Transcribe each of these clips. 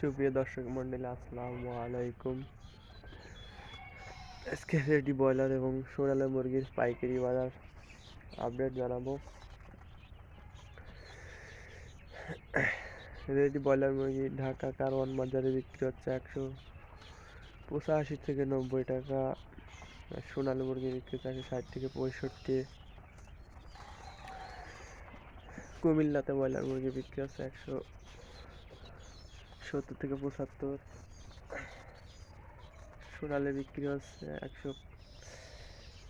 সুপ্রিয় দর্শক মন্ডলী, আসসালামু আলাইকুম। আজকে রেডি ব্রয়লার এবং সোনালী মুরগির পাইকারি বাজার। আপডেট জানাব। রেডি ব্রয়লার মুরগি ঢাকা কারওয়ান বাজারে বিক্রি হচ্ছে একশো পঁচাশি থেকে নব্বই টাকা। সোনালী মুরগি বিক্রি হচ্ছে একশো ষাট থেকে পঁয়ষট্টি। কুমিল্লাতে ব্রয়লার মুরগি বিক্রি হচ্ছে একশো সত্তর থেকে পঁচাত্তর। সোনালে বিক্রি হচ্ছে একশো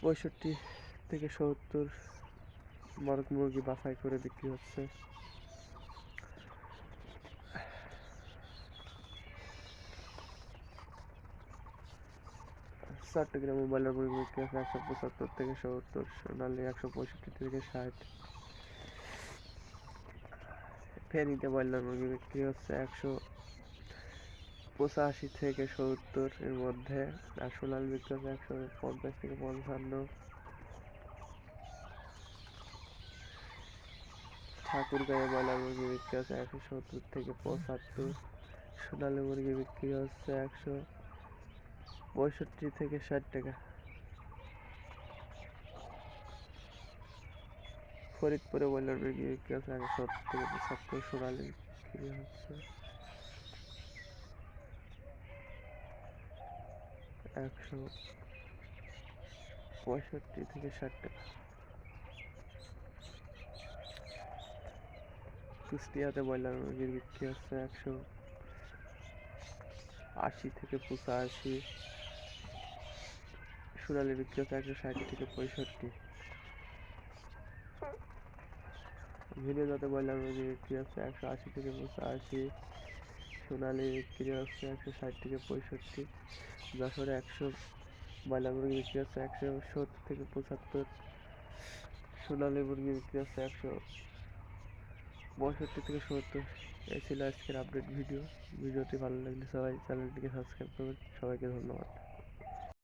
পঁয়ষট্টি থেকে সত্তর। মরক মুরগি বাছাই করে বিক্রি হচ্ছে। চট্টগ্রাম মোবাইলের মুরগি বিক্রি হচ্ছে একশো পঁচাত্তর থেকে সত্তর, সোনালি একশো পঁয়ষট্টি থেকে ষাট। ফেনীতে ব্রয়লার মুরগি বিক্রি হচ্ছে একশো পঁচাশি থেকে সত্তর এর মধ্যে আর সোনাল হচ্ছে একশো পঞ্চাশ থেকে পঞ্চান্ন। ঠাকুরগাঁয়ে ব্রয়লার মুরগি বিক্রি হচ্ছে একশো সত্তর থেকে পঁচাত্তর। সোনালী মুরগি বিক্রি হচ্ছে একশো পঁয়ষট্টি থেকে ষাট টাকা। ফরিদপুরে ব্রয়লার মুরগি বিক্রি হচ্ছে একশো সত্তর থেকে পঁচাত্তর, সোনালী বিক্রি হচ্ছে একশো পঁয়ষট্টি থেকে ষাট টাকা। কুষ্টিয়াতে ব্রয়লার মুরগির বিক্রি হচ্ছে একশো আশি থেকে পঁচাশি। সোনালি বিক্রি হচ্ছে একশো ষাট থেকে পঁয়ষট্টি। ভিডিওতে ব্রয়লার মুরগি বিক্রি হচ্ছে একশো আশি থেকে পঁচাশি। সোনালি বিক্রি হচ্ছে একশো ষাট থেকে পঁয়ষট্টি। যশোরে একশো ব্রয়লার মুরগি বিক্রি হচ্ছে একশো সত্তর থেকে পঁচাত্তর। সোনালি মুরগি বিক্রি হচ্ছে একশো পঁয়ষট্টি থেকে সত্তর। এই ছিল আজকের আপডেট ভিডিও ভিডিওটি ভালো লাগলে সবাই চ্যানেলটিকে সাবস্ক্রাইব করবেন। সবাইকে ধন্যবাদ।